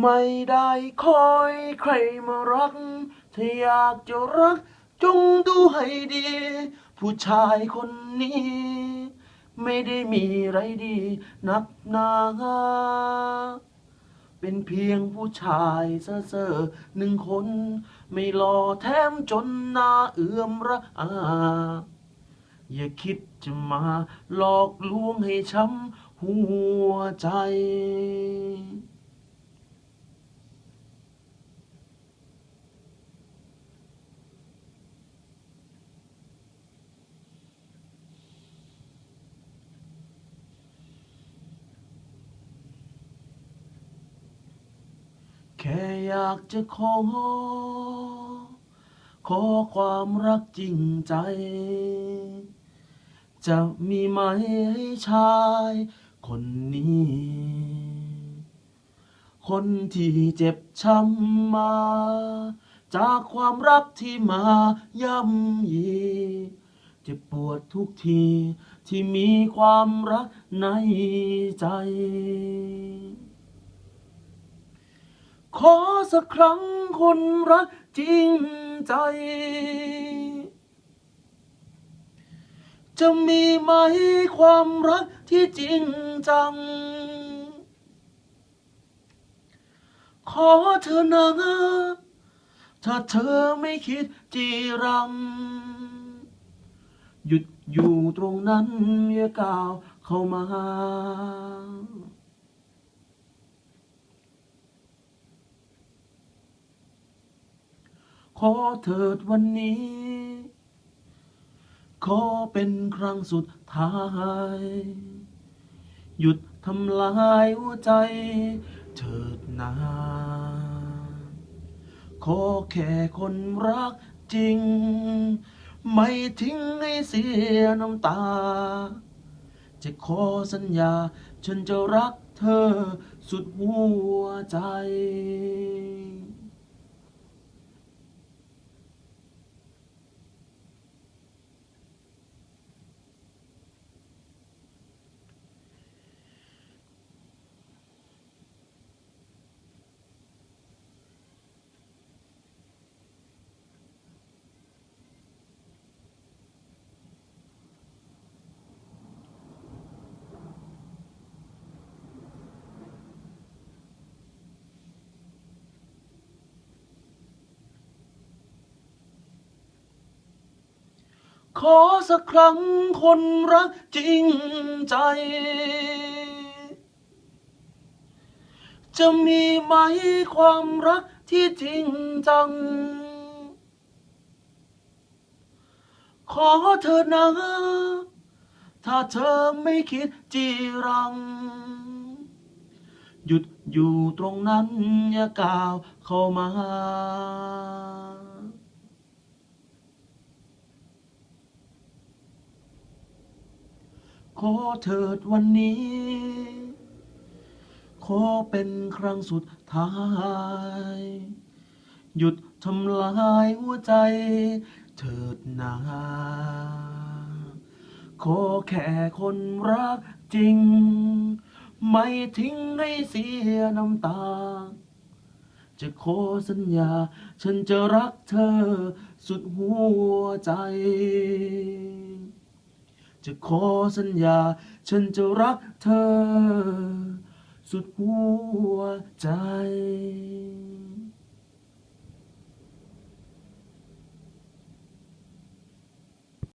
ไม่ได้คอยใครมารัก ถ้าอยากจะรัก จงดูให้ดี ผู้ชายคนนี้ ไม่ได้มีไรดีนักหนาเป็นเพียงผู้ชายเซ่อเซ่อหนึ่งคน ไม่หล่อแถมจนหน้าเอื้อมระอาอย่าคิดจะมาหลอกลวงให้ช้ำหัวใจ แค่ อยากจะขอ ขอความรักจริงใจ จะมีไหมให้ชาย คนนี้ คนที่เจ็บช้ำมา จากความรักที่มาย่ำยี เจ็บปวดทุกทีที่มีความรักในใจ อสักครั้งคนรักจริงใจ จะมีไหมความรักที่จริงจัง ขอเธอนะถ้าเธอไม่คิดจีรัง หยุดอยู่ตรงนั้นอย่าก้าวเข้ามา ขอเถิดวันนี้ ขอเป็นครั้งสุดท้าย หยุดทำลายหัวใจ เถิดนาขอแค่คนรักจริง ไม่ทิ้งให้เสียน้ำตา จะขอสัญญา ฉันจะรักเธอสุดหัวใจ ขอสักครั้งคนรักจริงใจ จะมีไหมความรักที่จริงจัง ขอเธอนะ ถ้าเธอไม่คิดจีรัง หยุดอยู่ตรงนั้นอย่าก้าวเข้ามา อเถิดวันนี้ ขอเป็นครั้งสุดท้าย หยุดทำลายหัวใจ เถิดนาขอแค่คนรักจริง ไม่ทิ้งให้เสียน้ำตา จะขอสัญญา ฉันจะรักเธอสุดหัวใจ จะขอสัญญา ฉันจะรักเธอ สุดหัวใจ